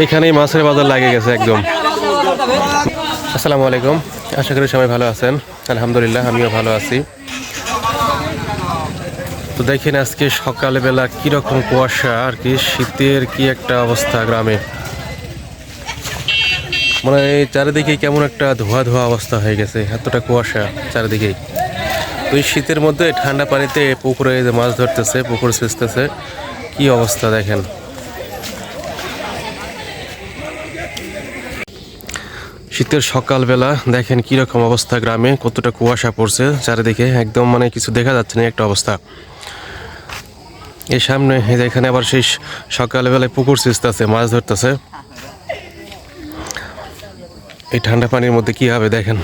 এইখানেই মাছের বাজার লাগে গেছে একদম। আসসালামু আলাইকুম। আশা করি সবাই ভালো আছেন। আলহামদুলিল্লাহ, আমিও ভালো আছি। তো দেখেন আজকে সকালবেলা কীরকম কুয়াশা, আর কি শীতের কি একটা অবস্থা গ্রামে। মানে চারিদিকে কেমন একটা ধোয়া ধোয়া অবস্থা হয়ে গেছে, এতটা কুয়াশা চারিদিকেই। এই শীতের মধ্যে ঠান্ডা পানিতে পুকুরে মাছ ধরতেছে, পুকুর সেচতেছে, কি অবস্থা দেখেন? শীতের সকালবেলা দেখেন কীরকম অবস্থা গ্রামে, কতটা কুয়াশা পড়ছে, চারিদিকে একদম মানে কিছু দেখা যাচ্ছে না, একটা অবস্থা। এই সামনে এখানে আবার সেই সকালবেলায় পুকুর সিস্তাছে মাছ ধরতেছে। এই ঠান্ডা পানির মধ্যে কি হবে দেখেন?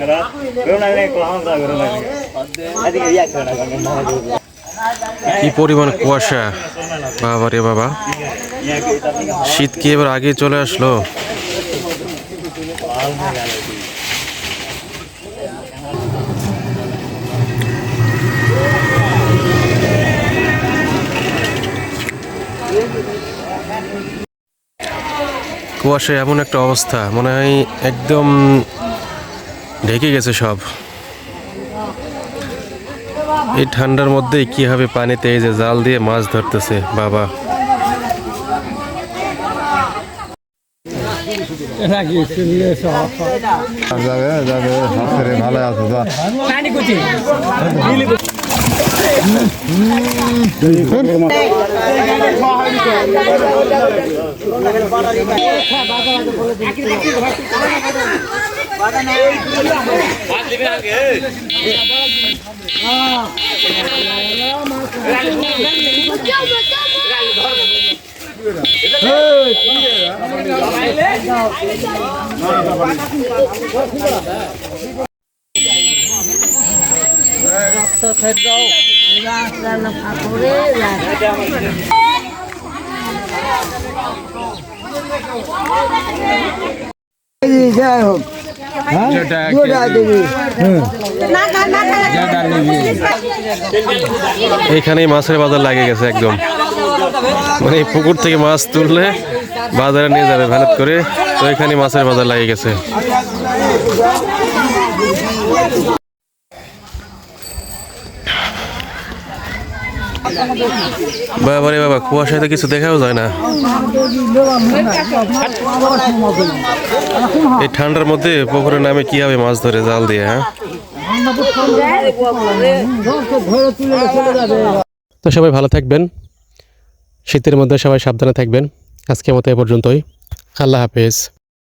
করা গঙ্গা কি পরিমাণ কুয়াশা। বাবা রে বাবা। শীত কি এবার আগে চলে আসলো? কুয়াশায় এমন একটা অবস্থা, মনে হয় একদম ঢেকে গেছে সব। এই ঠান্ডার মধ্যেই কি হবে পানিতে, এই যে জাল দিয়ে মাছ ধরতেছে, বাবা। ভালো আছে রক্ত ফের দাও রাস্তা না যাই হোক এখানে দেবী। মাছের বাজার লাগে গেছে একদম। মানে পুকুর থেকে মাছ তুললে বাজারে নিয়ে যাবে ভ্যানত করে তো এখানে মাছের বাজার লাগে গেছে। বাবা রে বাবা, কুয়াশায় তো কিছু দেখাও যায় না। এই ঠান্ডার মধ্যে পুকুরের নামে কি হবে মাছ ধরে জাল দিয়ে হ্যাঁ? তো সবাই ভালো থাকবেন, শীতের মধ্যে সবাই সাবধানে থাকবেন। আজকে মতো এ পর্যন্তই। আল্লাহ হাফেজ।